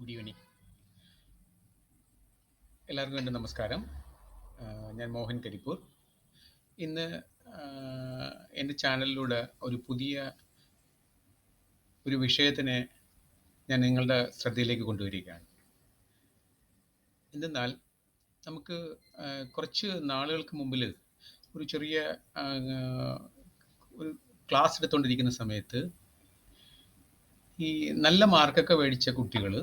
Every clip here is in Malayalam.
ഗുഡ് ഈവനിങ് എല്ലാവർക്കും എന്റെ നമസ്കാരം. ഞാൻ മോഹൻ കരിപ്പൂർ. ഇന്ന് എന്റെ ചാനലിലൂടെ ഒരു പുതിയ ഒരു വിഷയത്തിനെ ഞാൻ നിങ്ങളുടെ ശ്രദ്ധയിലേക്ക് കൊണ്ടുവരികയാണ്. എന്തെന്നാൽ നമുക്ക് കുറച്ച് നാളുകൾക്ക് മുമ്പിൽ ഒരു ചെറിയ ഒരു ക്ലാസ് എടുത്തുകൊണ്ടിരിക്കുന്ന സമയത്ത് ഈ നല്ല മാർക്കൊക്കെ മേടിച്ച കുട്ടികൾ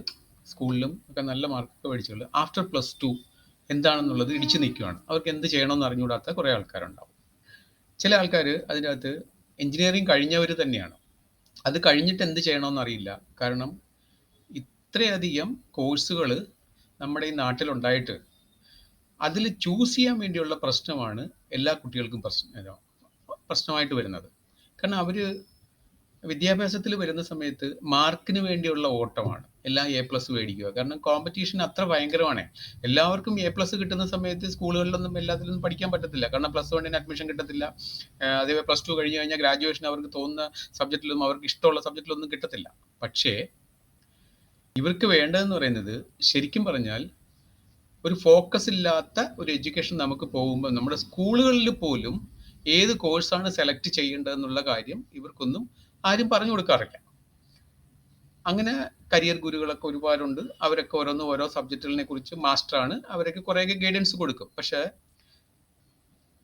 സ്കൂളിലും ഒക്കെ നല്ല മാർക്കൊക്കെ മേടിച്ചിട്ടുണ്ട്. ആഫ്റ്റർ പ്ലസ് ടു എന്താണെന്നുള്ളത് ഇടിച്ചു നിൽക്കുകയാണ് അവർക്ക് എന്ത് ചെയ്യണമെന്ന് അറിഞ്ഞുകൂടാത്ത കുറേ ആൾക്കാരുണ്ടാവും. ചില ആൾക്കാർ അതിന്റെ അകത്ത് എഞ്ചിനീയറിങ് കഴിഞ്ഞവർ തന്നെയാണ്. അത് കഴിഞ്ഞിട്ട് എന്ത് ചെയ്യണമെന്ന് അറിയില്ല. കാരണം ഇത്രയധികം കോഴ്സുകൾ നമ്മുടെ ഈ നാട്ടിലുണ്ടായിട്ട് അതിൽ ചൂസ് ചെയ്യാൻ വേണ്ടിയുള്ള പ്രശ്നമാണ് എല്ലാ കുട്ടികൾക്കും പ്രശ്നം പ്രശ്നമായിട്ട് വരുന്നത്. കാരണം അവർ വിദ്യാഭ്യാസത്തിൽ വരുന്ന സമയത്ത് മാർക്കിന് വേണ്ടിയുള്ള ഓട്ടമാണ്. എല്ലാം എ പ്ലസ് മേടിക്കുക. കാരണം കോമ്പറ്റീഷൻ അത്ര ഭയങ്കരമാണ്. എല്ലാവർക്കും എ പ്ലസ് കിട്ടുന്ന സമയത്ത് സ്കൂളുകളിലൊന്നും എല്ലാത്തിലൊന്നും പഠിക്കാൻ പറ്റത്തില്ല. കാരണം പ്ലസ് വണ്ണിന് അഡ്മിഷൻ കിട്ടത്തില്ല. അതേപോലെ പ്ലസ് ടു കഴിഞ്ഞ് കഴിഞ്ഞാൽ ഗ്രാജുവേഷൻ അവർക്ക് തോന്നുന്ന സബ്ജക്റ്റിലൊന്നും അവർക്ക് ഇഷ്ടമുള്ള സബ്ജക്റ്റിലൊന്നും കിട്ടത്തില്ല. പക്ഷേ ഇവർക്ക് വേണ്ടതെന്ന് പറയുന്നത് ശരിക്കും പറഞ്ഞാൽ ഒരു ഫോക്കസ് ഇല്ലാത്ത ഒരു എഡ്യൂക്കേഷൻ നമുക്ക് പോകുമ്പോൾ നമ്മുടെ സ്കൂളുകളിൽ പോലും ഏത് കോഴ്സാണ് സെലക്ട് ചെയ്യേണ്ടതെന്നുള്ള കാര്യം ഇവർക്കൊന്നും ആരും പറഞ്ഞു കൊടുക്കാറില്ല. അങ്ങനെ കരിയർ ഗുരുകളൊക്കെ ഒരുപാടുണ്ട്. അവരൊക്കെ ഓരോന്ന് ഓരോ സബ്ജക്റ്റുകളെ കുറിച്ച് മാസ്റ്ററാണ് അവരൊക്കെ കുറേയൊക്കെ ഗൈഡൻസ് കൊടുക്കും. പക്ഷേ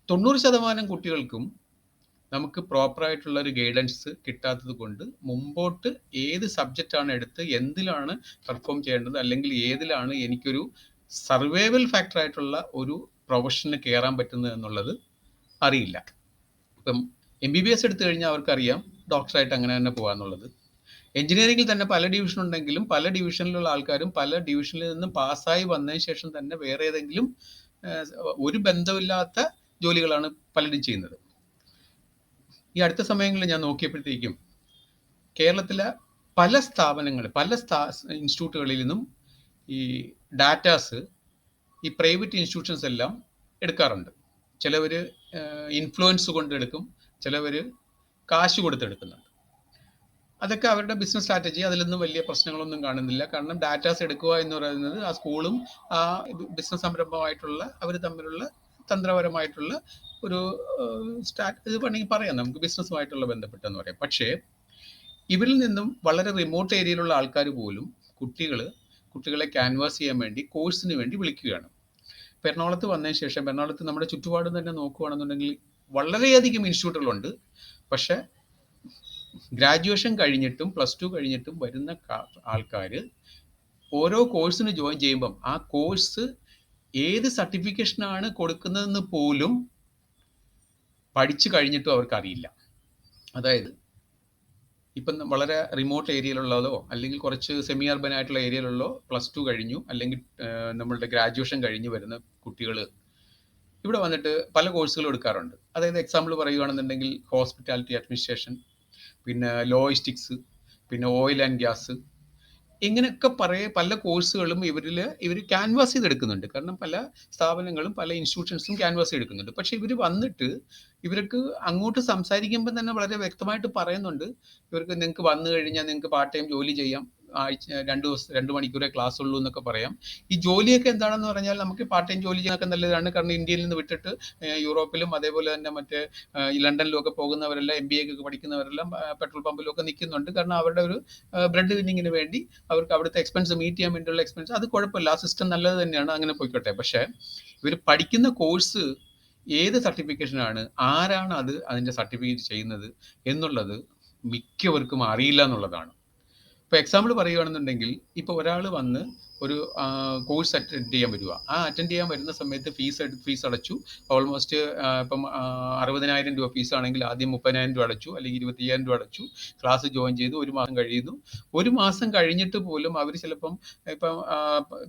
തൊണ്ണൂറ് ശതമാനം കുട്ടികൾക്കും നമുക്ക് പ്രോപ്പറായിട്ടുള്ള ഒരു ഗൈഡൻസ് കിട്ടാത്തത് കൊണ്ട് മുമ്പോട്ട് ഏത് സബ്ജക്റ്റാണ് എടുത്ത് എന്തിലാണ് പെർഫോം ചെയ്യേണ്ടത് അല്ലെങ്കിൽ ഏതിലാണ് എനിക്കൊരു സർവൈവൽ ഫാക്ടർ ആയിട്ടുള്ള ഒരു പ്രൊഫഷന് കയറാൻ പറ്റുന്നത് എന്നുള്ളത് അറിയില്ല. ഇപ്പം എം ബി ബി എസ് എടുത്തു കഴിഞ്ഞാൽ അവർക്കറിയാം. ഡോക്ടറായിട്ട് അങ്ങനെ തന്നെ പോകാന്നുള്ളത്. എഞ്ചിനീയറിംഗിൽ തന്നെ പല ഡിവിഷൻ ഉണ്ടെങ്കിലും പല ഡിവിഷനിലുള്ള ആൾക്കാരും പല ഡിവിഷനിൽ നിന്നും പാസ്സായി വന്നതിന് ശേഷം തന്നെ വേറെ ഏതെങ്കിലും ഒരു ബന്ധമില്ലാത്ത ജോലികളാണ് പലരും ചെയ്യുന്നത്. ഈ അടുത്ത സമയങ്ങളിൽ ഞാൻ നോക്കിയപ്പോഴത്തേക്കും കേരളത്തിലെ പല സ്ഥാപനങ്ങൾ പല സ്ഥാ ഇൻസ്റ്റിറ്റ്യൂട്ടുകളിൽ നിന്നും ഈ ഡാറ്റാസ് ഈ പ്രൈവറ്റ് ഇൻസ്റ്റിറ്റ്യൂഷൻസ് എല്ലാം എടുക്കാറുണ്ട്. ചിലവർ ഇൻഫ്ലുവൻസ് കൊണ്ട് എടുക്കും ചിലവർ കാശ് കൊടുത്തെടുക്കുന്നുണ്ട്. അതൊക്കെ അവരുടെ ബിസിനസ് സ്ട്രാറ്റജി അതിലൊന്നും വലിയ പ്രശ്നങ്ങളൊന്നും കാണുന്നില്ല. കാരണം ഡാറ്റാസ് എടുക്കുക എന്ന് പറയുന്നത് ആ സ്കൂളും ആ ബിസിനസ് സംരംഭമായിട്ടുള്ള അവർ തമ്മിലുള്ള തന്ത്രപരമായിട്ടുള്ള ഒരു സ്റ്റാറ്റ് ഇത് വേണമെങ്കിൽ പറയാം. നമുക്ക് ബിസിനസ്സുമായിട്ടുള്ള ബന്ധപ്പെട്ടെന്ന് പറയാം. പക്ഷേ ഇവരിൽ നിന്നും വളരെ റിമോട്ട് ഏരിയയിലുള്ള ആൾക്കാർ പോലും കുട്ടികൾ കുട്ടികളെ ക്യാൻവാസ് ചെയ്യാൻ വേണ്ടി കോഴ്സിന് വേണ്ടി വിളിക്കുകയാണ്. എറണാകുളത്ത് വന്നതിന് ശേഷം എറണാകുളത്ത് നമ്മുടെ ചുറ്റുപാടും തന്നെ നോക്കുകയാണെന്നുണ്ടെങ്കിൽ വളരെയധികം ഇൻസ്റ്റിറ്റ്യൂട്ടുകളുണ്ട് പക്ഷേ ഗ്രാജുവേഷൻ കഴിഞ്ഞിട്ടും പ്ലസ് ടു കഴിഞ്ഞിട്ടും വരുന്ന ആൾക്കാർ ഓരോ കോഴ്സിന് ജോയിൻ ചെയ്യുമ്പം ആ കോഴ്സ് ഏത് സർട്ടിഫിക്കേഷനാണ് കൊടുക്കുന്നതെന്ന് പോലും പഠിച്ചു കഴിഞ്ഞിട്ടും അവർക്ക് അറിയില്ല അതായത് ഇപ്പം വളരെ റിമോട്ട് ഏരിയയിലുള്ളതോ അല്ലെങ്കിൽ കുറച്ച് സെമി അർബൻ ആയിട്ടുള്ള ഏരിയയിലുള്ളോ പ്ലസ് ടു കഴിഞ്ഞു അല്ലെങ്കിൽ നമ്മളുടെ ഗ്രാജുവേഷൻ കഴിഞ്ഞ് വരുന്ന കുട്ടികൾ ഇവിടെ വന്നിട്ട് പല കോഴ്സുകൾ എടുക്കാറുണ്ട്. അതായത് എക്സാമ്പിൾ പറയുകയാണെന്നുണ്ടെങ്കിൽ ഹോസ്പിറ്റാലിറ്റി അഡ്മിനിസ്ട്രേഷൻ പിന്നെ ലോജിസ്റ്റിക്സ് പിന്നെ ഓയിൽ ആൻഡ് ഗ്യാസ് ഇങ്ങനെയൊക്കെ പറയ പല കോഴ്സുകളും ഇവരിൽ ഇവർ ക്യാൻവാസ് ചെയ്തെടുക്കുന്നുണ്ട്. കാരണം പല സ്ഥാപനങ്ങളും പല ഇൻസ്റ്റിറ്റ്യൂഷൻസും ക്യാൻവാസ് ചെയ്തെടുക്കുന്നുണ്ട്. പക്ഷേ ഇവർ വന്നിട്ട് ഇവർക്ക് അങ്ങോട്ട് സംസാരിക്കുമ്പോൾ തന്നെ വളരെ വ്യക്തമായിട്ട് പറയുന്നുണ്ട്. ഇവർക്ക് നിങ്ങൾക്ക് വന്നു കഴിഞ്ഞാൽ നിങ്ങൾക്ക് പാർട്ട് ടൈം ജോലി ചെയ്യാം. ആഴ്ച രണ്ട് ദിവസം രണ്ട് മണിക്കൂറേ ക്ലാസ് ഉള്ളൂ എന്നൊക്കെ പറയാം. ഈ ജോലിയൊക്കെ എന്താണെന്ന് പറഞ്ഞാൽ നമുക്ക് പാർട്ട് ടൈം ജോലി ചെയ്യാനൊക്കെ നല്ലതാണ്. കാരണം ഇന്ത്യയിൽ നിന്ന് വിട്ടിട്ട് യൂറോപ്പിലും അതേപോലെ തന്നെ മറ്റേ ലണ്ടനിലും ഒക്കെ പോകുന്നവരെല്ലാം എം ബി എ ഒക്കെ പഠിക്കുന്നവരെല്ലാം പെട്രോൾ പമ്പിലും ഒക്കെ നിൽക്കുന്നുണ്ട്. കാരണം അവരുടെ ഒരു ബ്രെഡ് വിന്നിങ്ങിന് വേണ്ടി അവർക്ക് അവിടുത്തെ എക്സ്പെൻസ് മീറ്റ് ചെയ്യാൻ വേണ്ടിയുള്ള എക്സ്പെൻസ് അത് കുഴപ്പമില്ല. ആ സിസ്റ്റം നല്ലത് തന്നെയാണ്. അങ്ങനെ പോയിക്കോട്ടെ. പക്ഷേ ഇവർ പഠിക്കുന്ന കോഴ്സ് ഏത് സർട്ടിഫിക്കേഷനാണ് ആരാണ് അത് അതിന്റെ സർട്ടിഫിക്കറ്റ് ചെയ്യുന്നത് എന്നുള്ളത് മിക്കവർക്കും അറിയില്ല എന്നുള്ളതാണ്. ഇപ്പോൾ എക്സാമ്പിൾ പറയുകയാണെന്നുണ്ടെങ്കിൽ ഇപ്പോൾ ഒരാൾ വന്ന് ഒരു കോഴ്സ് അറ്റൻഡ് ചെയ്യാൻ വരിക. ആ അറ്റൻഡ് ചെയ്യാൻ വരുന്ന സമയത്ത് ഫീസ് ഫീസ് അടച്ചു. ഓൾമോസ്റ്റ് ഇപ്പം അറുപതിനായിരം രൂപ ഫീസ് ആണെങ്കിൽ ആദ്യം മുപ്പതിനായിരം രൂപ അടച്ചു. അല്ലെങ്കിൽ ഇരുപത്തിയ്യായിരം രൂപ അടച്ചു. ക്ലാസ് ജോയിൻ ചെയ്തു. ഒരു മാസം കഴിയുന്നു. ഒരു മാസം കഴിഞ്ഞിട്ട് പോലും അവർ ചിലപ്പം ഇപ്പം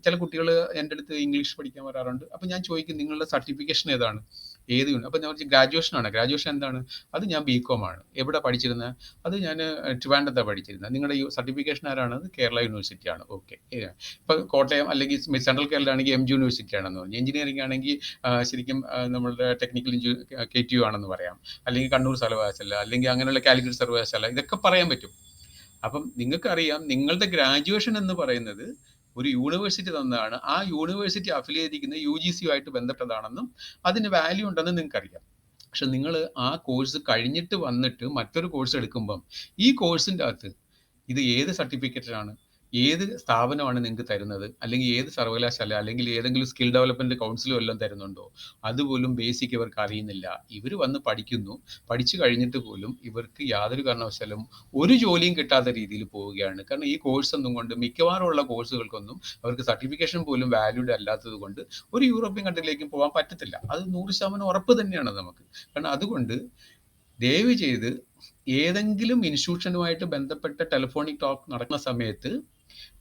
ചില കുട്ടികൾ എന്റെ അടുത്ത് ഇംഗ്ലീഷ് പഠിക്കാൻ വരാറുണ്ട്. അപ്പം ഞാൻ ചോദിക്കും നിങ്ങളുടെ സർട്ടിഫിക്കേഷൻ ഏതാണ്? ഏത് അപ്പം ഞാൻ പറഞ്ഞു ഗ്രാജുവേഷൻ ആണ്. ഗ്രാജുവേഷൻ എന്താണ്? അത് ഞാൻ ബി കോം ആണ്. എവിടെ പഠിച്ചിരുന്നത് അത് ഞാൻ ട്രിവാൻഡത്താണ് പഠിച്ചിരുന്നത് നിങ്ങളുടെ സർട്ടിഫിക്കേഷൻ ആരാണ്? കേരള യൂണിവേഴ്സിറ്റി ആണ്. ഓക്കെ ഇപ്പം കോട്ടയം അല്ലെങ്കിൽ central Kerala M G university ആണെന്ന് പറഞ്ഞു. എഞ്ചിനീയറിംഗ് ആണെങ്കിൽ ശരിക്കും നമ്മളുടെ ടെക്നിക്കൽ കെ ടി യു ആണെന്ന് പറയാം. അല്ലെങ്കിൽ കണ്ണൂർ സർവകലാശാല അല്ലെങ്കിൽ അങ്ങനെയുള്ള കാലിക്കറ്റ് സർവകലാശാല ഇതൊക്കെ പറയാൻ പറ്റും. അപ്പം നിങ്ങൾക്കറിയാം നിങ്ങളുടെ ഗ്രാജുവേഷൻ എന്ന് പറയുന്നത് ഒരു യൂണിവേഴ്സിറ്റി തന്നതാണ് ആ യൂണിവേഴ്സിറ്റി അഫിലിയേറ്റ് ചെയ്യുന്ന യു ജി സിയുമായിട്ട് ബന്ധപ്പെട്ടതാണെന്നും അതിന് വാല്യൂ ഉണ്ടെന്നും നിങ്ങൾക്കറിയാം. പക്ഷെ നിങ്ങൾ ആ കോഴ്സ് കഴിഞ്ഞിട്ട് വന്നിട്ട് മറ്റൊരു കോഴ്സ് എടുക്കുമ്പം ഈ കോഴ്സിന്റെ അകത്ത് ഇത് ഏത് സർട്ടിഫിക്കറ്റാണ് ഏത് സ്ഥാപനമാണ് നിങ്ങൾക്ക് തരുന്നത്? അല്ലെങ്കിൽ ഏത് സർവകലാശാല അല്ലെങ്കിൽ ഏതെങ്കിലും സ്കിൽ ഡെവലപ്മെന്റ് കൗൺസിലും എല്ലാം തരുന്നുണ്ടോ? അതുപോലും ബേസിക് ഇവർക്ക് അറിയുന്നില്ല. ഇവർ വന്ന് പഠിക്കുന്നു. പഠിച്ചു കഴിഞ്ഞിട്ട് പോലും ഇവർക്ക് യാതൊരു കാരണവശാലും ഒരു ജോലിയും കിട്ടാത്ത രീതിയിൽ പോവുകയാണ്. കാരണം ഈ കോഴ്സ് ഒന്നും കൊണ്ട് മിക്കവാറും ഉള്ള കോഴ്സുകൾക്കൊന്നും അവർക്ക് സർട്ടിഫിക്കേഷൻ പോലും വാല്യൂഡ് അല്ലാത്തത് കൊണ്ട് ഒരു യൂറോപ്യൻ കൺട്രിയിലേക്കും പോകാൻ പറ്റത്തില്ല. അത് നൂറ് ശതമാനം ഉറപ്പ് തന്നെയാണ് നമുക്ക്. കാരണം അതുകൊണ്ട് ദയവ് ചെയ്ത് ഏതെങ്കിലും ഇൻസ്റ്റിറ്റ്യൂഷനുമായിട്ട് ബന്ധപ്പെട്ട ടെലിഫോണിക് ടോക്ക് നടക്കുന്ന സമയത്ത്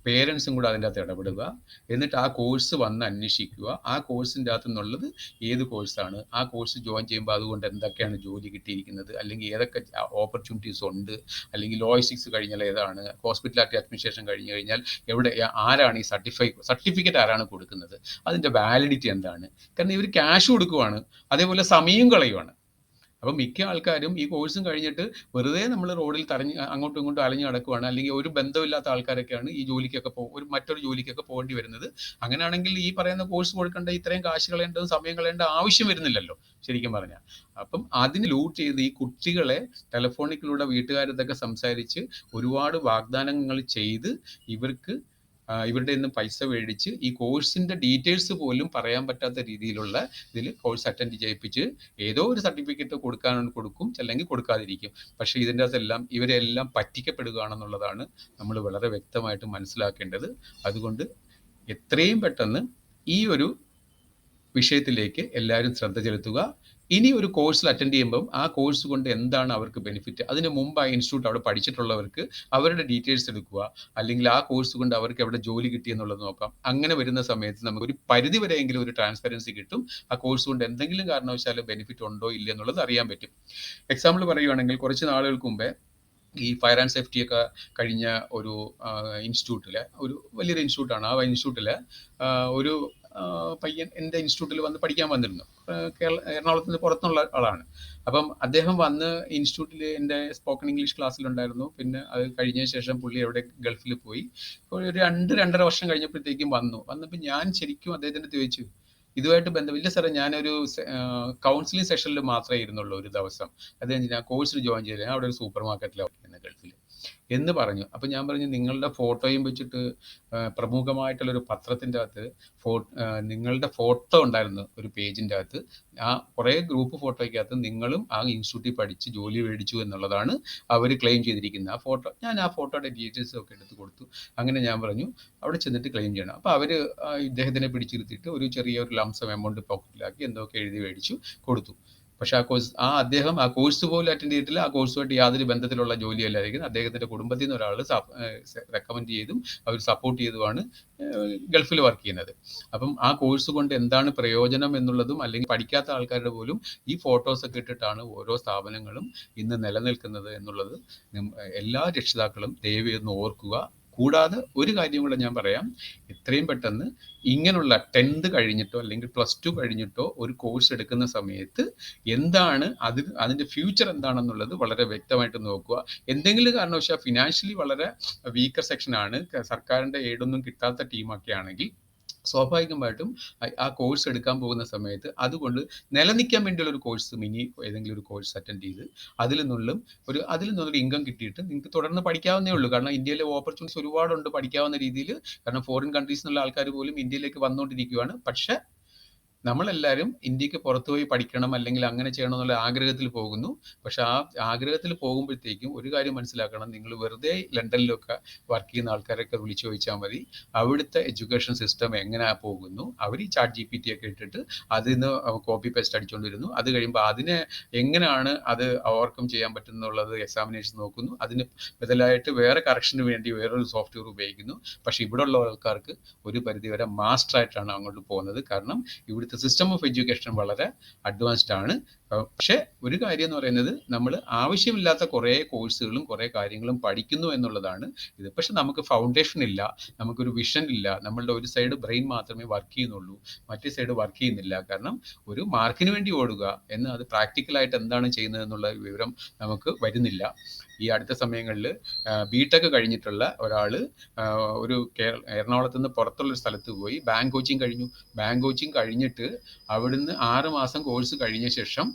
പേരൻസും കൂടെ അതിന്റെ അകത്ത് ഇടപെടുക. എന്നിട്ട് ആ കോഴ്സ് വന്ന് അന്വേഷിക്കുക. ആ കോഴ്സിന്റെ അകത്ത് നിന്നുള്ളത് ഏത് കോഴ്സാണ് ആ കോഴ്സ് ജോയിൻ ചെയ്യുമ്പോൾ അതുകൊണ്ട് എന്തൊക്കെയാണ് ജോലി കിട്ടിയിരിക്കുന്നത്? അല്ലെങ്കിൽ ഏതൊക്കെ ഓപ്പർച്യൂണിറ്റീസ് ഉണ്ട്? അല്ലെങ്കിൽ ലോജിസ്റ്റിക്സ് കഴിഞ്ഞാൽ ഏതാണ്? ഹോസ്പിറ്റാലിറ്റി അഡ്മിനിസ്ട്രേഷൻ കഴിഞ്ഞ് കഴിഞ്ഞാൽ എവിടെ ആരാണ് ഈ സർട്ടിഫൈ സർട്ടിഫിക്കറ്റ് ആരാണ് കൊടുക്കുന്നത്? അതിന്റെ വാലിഡിറ്റി എന്താണ്? കാരണം ഇവർ ക്യാഷ് കൊടുക്കുവാണ്. അതേപോലെ സമയം കളയുവാണ്. അപ്പം മിക്ക ആൾക്കാരും ഈ കോഴ്സും കഴിഞ്ഞിട്ട് വെറുതെ നമ്മൾ റോഡിൽ തറഞ്ഞ് അങ്ങോട്ടും ഇങ്ങോട്ടും അലഞ്ഞു നടക്കുകയാണ് അല്ലെങ്കിൽ ഒരു ബന്ധമില്ലാത്ത ആൾക്കാരൊക്കെയാണ് ഈ ജോലിക്കൊക്കെ പോ ഒരു മറ്റൊരു ജോലിക്കൊക്കെ പോകേണ്ടി വരുന്നത്. അങ്ങനെയാണെങ്കിൽ ഈ പറയുന്ന കോഴ്സ് കൊടുക്കേണ്ട ഇത്രയും കാശ് കളയേണ്ടതും സമയം കളയേണ്ട ആവശ്യം വരുന്നില്ലല്ലോ ശരിക്കും പറഞ്ഞാൽ അപ്പം അതിന് ലൂട്ട് ചെയ്ത് ഈ കുട്ടികളെ ടെലഫോണിക്കിലൂടെ വീട്ടുകാരത്തൊക്കെ സംസാരിച്ച് ഒരുപാട് വാഗ്ദാനങ്ങൾ ചെയ്ത് ഇവർക്ക് ഇവരുടെ നിന്ന് പൈസ മേടിച്ച് ഈ കോഴ്സിന്റെ ഡീറ്റെയിൽസ് പോലും പറയാൻ പറ്റാത്ത രീതിയിലുള്ള ഇതിൽ കോഴ്സ് അറ്റൻഡ് ചെയ്യിപ്പിച്ച് ഏതോ ഒരു സർട്ടിഫിക്കറ്റ് കൊടുക്കാനാണ് കൊടുക്കും അല്ലെങ്കിൽ കൊടുക്കാതിരിക്കും. പക്ഷേ ഇതിന്റെ അകത്തെല്ലാം ഇവരെല്ലാം പറ്റിക്കപ്പെടുകയാണെന്നുള്ളതാണ് നമ്മൾ വളരെ വ്യക്തമായിട്ട് മനസ്സിലാക്കേണ്ടത്. അതുകൊണ്ട് എത്രയും പെട്ടെന്ന് ഈ ഒരു വിഷയത്തിലേക്ക് എല്ലാവരും ശ്രദ്ധ ചെലുത്തുക. ഇനി ഒരു കോഴ്സിൽ അറ്റൻഡ് ചെയ്യുമ്പം ആ കോഴ്സ് കൊണ്ട് എന്താണ് അവർക്ക് ബെനിഫിറ്റ് അതിന് മുമ്പ് ആ ഇൻസ്റ്റിറ്റ്യൂട്ട് അവിടെ പഠിച്ചിട്ടുള്ളവർക്ക് അവരുടെ ഡീറ്റെയിൽസ് എടുക്കുക. അല്ലെങ്കിൽ ആ കോഴ്സ് കൊണ്ട് അവർക്ക് എവിടെ ജോലി കിട്ടി എന്നുള്ളത് നോക്കാം. അങ്ങനെ വരുന്ന സമയത്ത് നമുക്ക് ഒരു പരിധി വരെയെങ്കിലും ഒരു ട്രാൻസ്പെറൻസി കിട്ടും. ആ കോഴ്സ് കൊണ്ട് എന്തെങ്കിലും കാരണവശാൽ ബെനിഫിറ്റ് ഉണ്ടോ ഇല്ല എന്നുള്ളത് അറിയാൻ പറ്റും. എക്സാമ്പിൾ പറയുകയാണെങ്കിൽ കുറച്ച് നാളുകൾക്ക് മുമ്പേ ഈ ഫയർ ആൻഡ് സേഫ്റ്റി ഒക്കെ കഴിഞ്ഞ ഒരു ഇൻസ്റ്റിറ്റ്യൂട്ടിലെ ഒരു വലിയൊരു ഇൻസ്റ്റിറ്റ്യൂട്ടാണ് ആ ഇൻസ്റ്റിറ്റ്യൂട്ടിലെ ഒരു പയ്യൻ എന്റെ ഇൻസ്റ്റിറ്റ്യൂട്ടിൽ വന്ന് പഠിക്കാൻ വന്നിരുന്നു. കേരള എറണാകുളത്ത് നിന്ന് പുറത്തുള്ള ആളാണ്. അപ്പം അദ്ദേഹം വന്ന് ഇൻസ്റ്റിറ്റ്യൂട്ടിൽ എന്റെ സ്പോക്കൺ ഇംഗ്ലീഷ് ക്ലാസ്സിലുണ്ടായിരുന്നു. പിന്നെ അത് കഴിഞ്ഞ ശേഷം പുള്ളി അവിടെ ഗൾഫിൽ പോയി. ഒരു രണ്ട് രണ്ടര വർഷം കഴിഞ്ഞപ്പോഴത്തേക്കും വന്നു. വന്നപ്പോൾ ഞാൻ ശരിക്കും അദ്ദേഹത്തിന്റെ ചോദിച്ചു ഇതുമായിട്ട് ബന്ധമില്ല സാറേ. ഞാനൊരു കൗൺസിലിംഗ് സെഷനിൽ മാത്രമേ ഇരുന്നുള്ളൂ ഒരു ദിവസം. കഴിഞ്ഞ് ഞാൻ കോഴ്സിൽ ജോയിൻ ചെയ്തില്ല അവിടെ ഒരു സൂപ്പർ മാർക്കറ്റിലാണ് ഗൾഫിൽ. എന്ന് പറഞ്ഞു. അപ്പം ഞാൻ പറഞ്ഞു നിങ്ങളുടെ ഫോട്ടോയും വെച്ചിട്ട് പ്രമുഖമായിട്ടുള്ള ഒരു പത്രത്തിന്റെ അകത്ത് ഫോ നിങ്ങളുടെ ഫോട്ടോ ഉണ്ടായിരുന്നു ഒരു പേജിന്റെ അകത്ത്. ആ കുറേ ഗ്രൂപ്പ് ഫോട്ടോയ്ക്കകത്ത് നിങ്ങളും ആ ഇൻസ്റ്റിറ്റ്യൂട്ടിൽ പഠിച്ച് ജോലി മേടിച്ചു എന്നുള്ളതാണ് അവർ ക്ലെയിം ചെയ്തിരിക്കുന്നത്. ആ ഫോട്ടോ ഞാൻ ആ ഫോട്ടോയുടെ ഡീറ്റെയിൽസ് ഒക്കെ എടുത്ത് കൊടുത്തു. അങ്ങനെ ഞാൻ പറഞ്ഞു അവിടെ ചെന്നിട്ട് ക്ലെയിം ചെയ്യണം. അപ്പോൾ അവർ ഇദ്ദേഹത്തിനെ പിടിച്ചിരുത്തിയിട്ട് ഒരു ചെറിയ ഒരു ലംസം എമൗണ്ട് പോക്കറ്റിലാക്കി എന്തൊക്കെ എഴുതി മേടിച്ചു കൊടുത്തു. പക്ഷെ ആ കോഴ്സ് ആ അദ്ദേഹം ആ കോഴ്സ് പോലും അറ്റൻഡ് ചെയ്തിട്ടില്ല. ആ കോഴ്സുമായിട്ട് യാതൊരു ബന്ധത്തിലുള്ള ജോലിയല്ലായിരിക്കും അദ്ദേഹത്തിന്റെ കുടുംബത്തിൽ നിന്ന് ഒരാൾ റെക്കമെൻഡ് ചെയ്തും അവർ സപ്പോർട്ട് ചെയ്തുമാണ് ഗൾഫിൽ വർക്ക് ചെയ്യുന്നത്. അപ്പം ആ കോഴ്സ് കൊണ്ട് എന്താണ് പ്രയോജനം എന്നുള്ളതും അല്ലെങ്കിൽ പഠിക്കാത്ത ആൾക്കാരുടെ പോലും ഈ ഫോട്ടോസ് ഒക്കെ ഇട്ടിട്ടാണ് ഓരോ സ്ഥാപനങ്ങളും ഇന്ന് നിലനിൽക്കുന്നത് എന്നുള്ളത്. എല്ലാ രക്ഷിതാക്കളും ദയവ് ഒന്ന് ഓർക്കുക. കൂടാതെ ഒരു കാര്യം കൂടെ ഞാൻ പറയാം. എത്രയും പെട്ടെന്ന് ഇങ്ങനെയുള്ള ടെൻത്ത് കഴിഞ്ഞിട്ടോ അല്ലെങ്കിൽ പ്ലസ് ടു കഴിഞ്ഞിട്ടോ ഒരു കോഴ്സ് എടുക്കുന്ന സമയത്ത് എന്താണ് അത് അതിന്റെ ഫ്യൂച്ചർ എന്താണെന്നുള്ളത് വളരെ വ്യക്തമായിട്ട് നോക്കുക. എന്തെങ്കിലും കാരണവശാൽ ഫിനാൻഷ്യലി വളരെ വീക്കർ സെക്ഷനാണ് സർക്കാരിന്റെ എയ്ഡൊന്നും കിട്ടാത്ത ടീമൊക്കെ ആണെങ്കിൽ സ്വാഭാവികമായിട്ടും ആ- കോഴ്സ് എടുക്കാൻ പോകുന്ന സമയത്ത് അതുകൊണ്ട് നിലനിൽക്കാൻ വേണ്ടിയുള്ള ഒരു കോഴ്സ് മിനി ഏതെങ്കിലും ഒരു കോഴ്സ് അറ്റൻഡ് ചെയ്ത് അതിൽ നിന്നും ഒരു അതിൽ നിന്നൊരു ഇൻകം കിട്ടിയിട്ട് നിങ്ങൾക്ക് തുടർന്ന് പഠിക്കാവുന്നേ ഉള്ളൂ. കാരണം ഇന്ത്യയിലെ ഓപ്പർച്യൂണിറ്റീസ് ഒരുപാടുണ്ട് പഠിക്കാവുന്ന രീതിയിൽ. കാരണം ഫോറിൻ കൺട്രീസിൽ നിന്നുള്ള ആൾക്കാർ പോലും ഇന്ത്യയിലേക്ക് വന്നുകൊണ്ടിരിക്കുകയാണ് പക്ഷേ നമ്മളെല്ലാവരും ഇന്ത്യയ്ക്ക് പുറത്തു പോയി പഠിക്കണം അല്ലെങ്കിൽ അങ്ങനെ ചെയ്യണം എന്നുള്ള ആഗ്രഹത്തിൽ പോകുന്നു. പക്ഷെ ആ ആഗ്രഹത്തിൽ പോകുമ്പോഴത്തേക്കും ഒരു കാര്യം മനസ്സിലാക്കണം. നിങ്ങൾ വെറുതെ ലണ്ടനിലൊക്കെ വർക്ക് ചെയ്യുന്ന ആൾക്കാരൊക്കെ വിളിച്ചു ചോദിച്ചാൽ മതി. അവിടുത്തെ എഡ്യൂക്കേഷൻ സിസ്റ്റം എങ്ങനെ പോകുന്നു? അവർ ഈ ചാറ്റ് ജി പി ടി ഒക്കെ ഇട്ടിട്ട് അതിൽ നിന്ന് കോപ്പി പേസ്റ്റ് അടിച്ചുകൊണ്ട് വരുന്നു അത് കഴിയുമ്പോൾ അതിനെ എങ്ങനെയാണ് അത് ഓവർകം ചെയ്യാൻ പറ്റുന്നുള്ളത് എക്സാമിനേഷൻ നോക്കുന്നു. അതിന് ബദലായിട്ട് വേറെ കറക്ഷന് വേണ്ടി വേറൊരു സോഫ്റ്റ്വെയർ ഉപയോഗിക്കുന്നു. പക്ഷെ ഇവിടെ ഉള്ള ആൾക്കാർക്ക് ഒരു പരിധിവരെ മാസ്റ്റർ ആയിട്ടാണ് അങ്ങോട്ട് പോകുന്നത്. കാരണം ഇവിടുത്തെ സിസ്റ്റം ഓഫ് എഡ്യൂക്കേഷൻ വളരെ അഡ്വാൻസ്ഡ് ആണ്. പക്ഷേ ഒരു കാര്യം എന്ന് പറയുന്നത് നമ്മൾ ആവശ്യമില്ലാത്ത കുറേ കോഴ്സുകളും കുറേ കാര്യങ്ങളും പഠിക്കുന്നു എന്നുള്ളതാണ് ഇത്. പക്ഷെ നമുക്ക് ഫൗണ്ടേഷൻ ഇല്ല, നമുക്കൊരു വിഷൻ ഇല്ല. നമ്മളുടെ ഒരു സൈഡ് ബ്രെയിൻ മാത്രമേ വർക്ക് ചെയ്യുന്നുള്ളൂ. മറ്റേ സൈഡ് വർക്ക് ചെയ്യുന്നില്ല. കാരണം ഒരു മാർക്കിന് വേണ്ടി ഓടുക എന്ന് അത് പ്രാക്ടിക്കലായിട്ട് എന്താണ് ചെയ്യുന്നത് എന്നുള്ള വിവരം നമുക്ക് വരുന്നില്ല. ഈ അടുത്ത സമയങ്ങളിൽ ബി ബിടെക് കഴിഞ്ഞിട്ടുള്ള ഒരാൾ ഒരു കേരള എറണാകുളത്ത് നിന്ന് പുറത്തുള്ള സ്ഥലത്ത് പോയി ബാങ്ക് കോച്ചിങ് കഴിഞ്ഞു. ബാങ്ക് കോച്ചിങ് കഴിഞ്ഞിട്ട് അവിടുന്ന് 6 മാസം കോഴ്സ് കഴിഞ്ഞ ശേഷം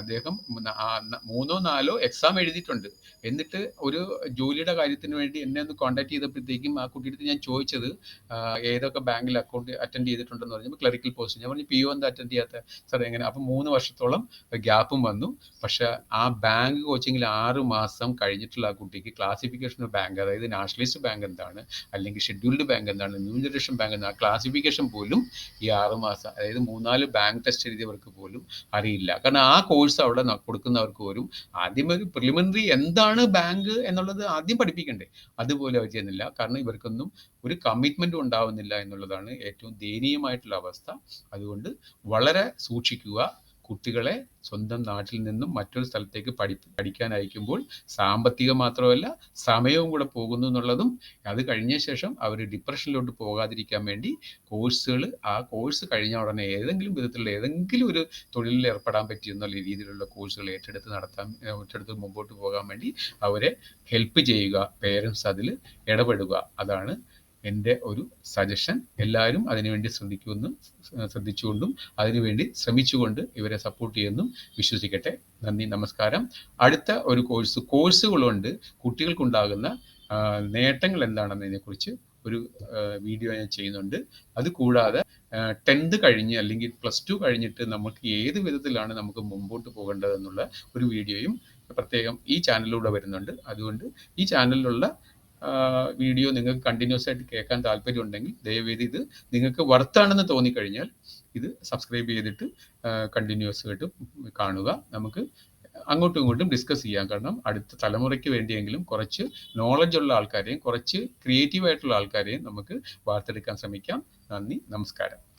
അദ്ദേഹം മൂന്നോ ആ ന 3ഓ 4ഓ എക്സാം എഴുതിയിട്ടുണ്ട്. എന്നിട്ട് ഒരു ജോലിയുടെ കാര്യത്തിന് വേണ്ടി എന്നെ ഒന്ന് കോൺടാക്ട് ചെയ്തപ്പോഴത്തേക്കും ആ കുട്ടിയുടെ ഞാൻ ചോദിച്ചത് ഏതൊക്കെ ബാങ്കിൽ അക്കൗണ്ട് അറ്റൻഡ് ചെയ്തിട്ടുണ്ടെന്ന് പറഞ്ഞപ്പോൾ ക്ലറിക്കൽ പോസ്റ്റ്. ഞാൻ പറഞ്ഞു പി ഒ എന്താ അറ്റൻഡ് ചെയ്യാത്ത സാർ എങ്ങനെ? അപ്പം മൂന്ന് വർഷത്തോളം ഗ്യാപ്പും വന്നു. പക്ഷേ ആ ബാങ്ക് കോച്ചിങ്ങിൽ ആറ് മാസം കഴിഞ്ഞിട്ടുള്ള ആ കുട്ടിക്ക് ക്ലാസിഫിക്കേഷൻ ബാങ്ക് അതായത് നാഷണലിസ്റ്റ് ബാങ്ക് എന്താണ്? അല്ലെങ്കിൽ ഷെഡ്യൂൾഡ് ബാങ്ക് എന്താണ്? ന്യൂ ജനറേഷൻ ബാങ്ക് എന്താണ്? ക്ലാസിഫിക്കേഷൻ പോലും ഈ ആറ് മാസം അതായത് 3, 4 ബാങ്ക് ടെസ്റ്റ് എഴുതിയവർക്ക് പോലും അറിയില്ല. കാരണം ആ കോഴ്സ് അവിടെ ന കൊടുക്കുന്നവർക്ക് പോലും ആദ്യം ഒരു പ്രിലിമിനറി എന്താണ് ബാങ്ക് എന്നുള്ളത് ആദ്യം പഠിപ്പിക്കണ്ടേ? അതുപോലെ അവർ ചെയ്യുന്നില്ല. കാരണം ഇവർക്കൊന്നും ഒരു കമ്മിറ്റ്മെന്റും ഉണ്ടാവുന്നില്ല എന്നുള്ളതാണ് ഏറ്റവും ദയനീയമായിട്ടുള്ള അവസ്ഥ. അതുകൊണ്ട് വളരെ സൂക്ഷിക്കുക. കുട്ടികളെ സ്വന്തം നാട്ടിൽ നിന്നും മറ്റൊരു സ്ഥലത്തേക്ക് പഠി പഠിക്കാൻ അയക്കുമ്പോൾ സാമ്പത്തികം മാത്രമല്ല സമയവും കൂടെ പോകുന്നു എന്നുള്ളതും അത് കഴിഞ്ഞ ശേഷം അവർ ഡിപ്രഷനിലോട്ട് പോകാതിരിക്കാൻ വേണ്ടി കോഴ്സുകൾ ആ കോഴ്സ് കഴിഞ്ഞ ഉടനെ ഏതെങ്കിലും വിധത്തിലുള്ള ഏതെങ്കിലും ഒരു തൊഴിലിൽ ഏർപ്പെടാൻ പറ്റിയെന്നുള്ള രീതിയിലുള്ള കോഴ്സുകൾ ഏറ്റെടുത്ത് നടത്താൻ ഏറ്റെടുത്ത് മുമ്പോട്ട് പോകാൻ വേണ്ടി അവരെ ഹെൽപ്പ് ചെയ്യുക. പേരൻസ് അതിൽ ഇടപെടുക. അതാണ് എന്റെ ഒരു സജഷൻ. എല്ലാവരും അതിനുവേണ്ടി ശ്രദ്ധിക്കുമെന്നും ശ്രദ്ധിച്ചുകൊണ്ടും അതിനുവേണ്ടി ശ്രമിച്ചുകൊണ്ട് ഇവരെ സപ്പോർട്ട് ചെയ്യുമെന്നും വിശ്വസിക്കട്ടെ. നന്ദി, നമസ്കാരം. അടുത്ത ഒരു കോഴ്സ് കോഴ്സുകളുണ്ട് കുട്ടികൾക്കുണ്ടാകുന്ന നേട്ടങ്ങൾ എന്താണെന്നതിനെക്കുറിച്ച് ഒരു വീഡിയോ ഞാൻ ചെയ്യുന്നുണ്ട്. അത് കൂടാതെ ടെൻത്ത് 10th കഴിഞ്ഞ് അല്ലെങ്കിൽ പ്ലസ് ടു കഴിഞ്ഞിട്ട് നമുക്ക് ഏത് വിധത്തിലാണ് നമുക്ക് മുമ്പോട്ട് പോകേണ്ടതെന്നുള്ള ഒരു വീഡിയോയും പ്രത്യേകം ഈ ചാനലിലൂടെ വരുന്നുണ്ട്. അതുകൊണ്ട് ഈ ചാനലിലുള്ള വീഡിയോ നിങ്ങൾക്ക് കണ്ടിന്യൂസ് ആയിട്ട് കേൾക്കാൻ താല്പര്യമുണ്ടെങ്കിൽ ദയവേത് ഇത് നിങ്ങൾക്ക് വർത്താണെന്ന് തോന്നിക്കഴിഞ്ഞാൽ ഇത് സബ്സ്ക്രൈബ് ചെയ്തിട്ട് കണ്ടിന്യൂസ് ആയിട്ട് കാണുക. നമുക്ക് അങ്ങോട്ടും ഇങ്ങോട്ടും ഡിസ്കസ് ചെയ്യാം. കാരണം അടുത്ത തലമുറയ്ക്ക് വേണ്ടിയെങ്കിലും കുറച്ച് നോളജ് ഉള്ള ആൾക്കാരെയും കുറച്ച് ക്രിയേറ്റീവ് ആയിട്ടുള്ള ആൾക്കാരെയും നമുക്ക് വാർത്തെടുക്കാൻ ശ്രമിക്കാം. നന്ദി, നമസ്കാരം.